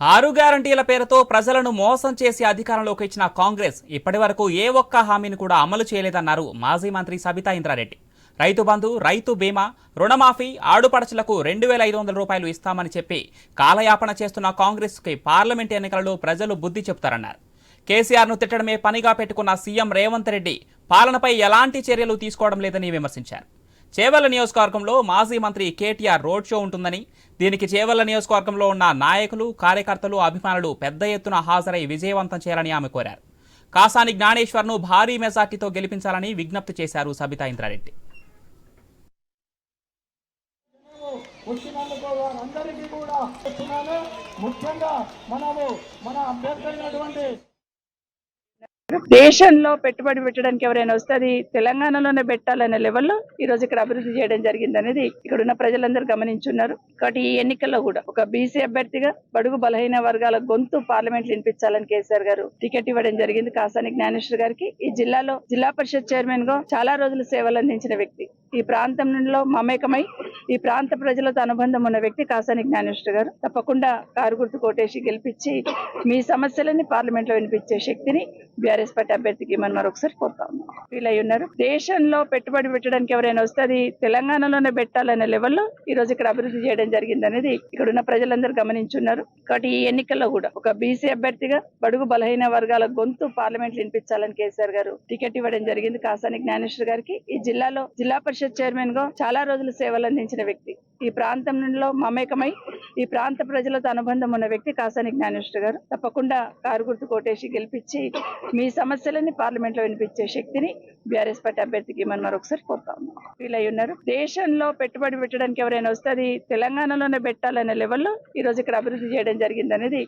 ఆరు గ్యారంటీల పేరుతో ప్రజలను మోసం చేసి అధికారంలోకి ఇచ్చిన కాంగ్రెస్ ఇప్పటి వరకు ఏ ఒక్క హామీని కూడా అమలు చేయలేదన్నారు మాజీ మంత్రి సబితా ఇంద్రారెడ్డి. రైతు బంధు రైతు బీమా రుణమాఫీ ఆడుపడచలకు రెండు వేల ఐదు వందల రూపాయలు ఇస్తామని చెప్పి కాలయాపన చేస్తున్న కాంగ్రెస్కి పార్లమెంట్ ఎన్నికలలో ప్రజలు బుద్ధి చెబుతారన్నారు కేసీఆర్ను తిట్టడమే పనిగా పెట్టుకున్న సీఎం రేవంత్ రెడ్డి పాలనపై ఎలాంటి చర్యలు తీసుకోవడం లేదని విమర్శించారు. చేవెళ్ళ నియోజకవర్గంలో మాజీ మంత్రి కేటీఆర్ రోడ్ షో ఉంటుందని దీనికి చేవెళ్ళ నియోజకవర్గంలో ఉన్న నాయకులు కార్యకర్తలు అభిమానులు పెద్ద ఎత్తున హాజరై విజయవంతం చేయాలని ఆమె కోరారు. కాసాని జ్ఞానేశ్వర్ను భారీ మెజార్టీతో గెలిపించాలని విజ్ఞప్తి చేశారు సబితా ఇంద్రారెడ్డి. వచ్చినందుకు వారందరికీ కూడా ముఖ్యంగా మనము మన అభ్యర్థి అయినటువంటి దేశంలో పెట్టుబడి పెట్టడానికి ఎవరైనా వస్తే అది తెలంగాణలోనే పెట్టాలనే లెవెల్లో ఈ రోజు ఇక్కడ అభివృద్ధి చేయడం జరిగింది అనేది ఇక్కడ ఉన్న ప్రజలందరూ గమనించున్నారు. కాబట్టి ఈ ఎన్నికల్లో కూడా ఒక బీసీ అభ్యర్థిగా బడుగు బలహీన వర్గాల గొంతు పార్లమెంట్ వినిపించాలని కేసీఆర్ గారు టికెట్ ఇవ్వడం జరిగింది. కాసాని జ్ఞానేశ్వర్ గారికి ఈ జిల్లాలో జిల్లా పరిషత్ చైర్మన్గా చాలా రోజులు సేవలు అందించిన వ్యక్తి. ఈ ప్రాంతం నుండి మమేకమై ఈ ప్రాంత ప్రజలతో అనుబంధం ఉన్న వ్యక్తి కాసాని జ్ఞానేశ్వర గారు తప్పకుండా కారు గుర్తు కోటేసి గెలిపించి మీ సమస్యలని పార్లమెంట్లో వినిపించే శక్తిని బీఆర్ఎస్ పార్టీ అభ్యర్థికి మనం మరొకసారి కోరుతా ఉన్నాం. ఫీల్ అయి ఉన్నారు. దేశంలో పెట్టుబడి పెట్టడానికి ఎవరైనా వస్తే అది తెలంగాణలోనే పెట్టాలనే లెవెల్లో ఈ రోజు ఇక్కడ అభివృద్ధి చేయడం జరిగింది అనేది ఇక్కడ ఉన్న ప్రజలందరూ గమనించున్నారు. కాబట్టి ఈ ఎన్నికల్లో కూడా ఒక బీసీ అభ్యర్థిగా బడుగు బలహీన వర్గాల గొంతు పార్లమెంట్ వినిపించాలని కేసీఆర్ గారు టికెట్ ఇవ్వడం జరిగింది కాసాని జ్ఞానేశ్వర్ గారికి. ఈ జిల్లాలో జిల్లా పరిషత్ చైర్మన్గా చాలా రోజులు సేవలు అందించిన వ్యక్తి. ఈ ప్రాంతం నుండిలో మమేకమై ఈ ప్రాంత ప్రజలతో అనుబంధం ఉన్న వ్యక్తి కాసాని జ్ఞానేశ్వర గారు. తప్పకుండా కారు గుర్తు కోటేసి గెలిపించి మీ సమస్యలని పార్లమెంట్లో వినిపించే శక్తిని బీఆర్ఎస్ పార్టీ అభ్యర్థికి మనం మరొకసారి కోరుతా ఉన్నాం. ఫీల్ అయి ఉన్నారు. దేశంలో పెట్టుబడి పెట్టడానికి ఎవరైనా వస్తే అది తెలంగాణలోనే పెట్టాలనే లెవెల్లో ఈ రోజు ఇక్కడ అభివృద్ధి చేయడం జరిగిందనేది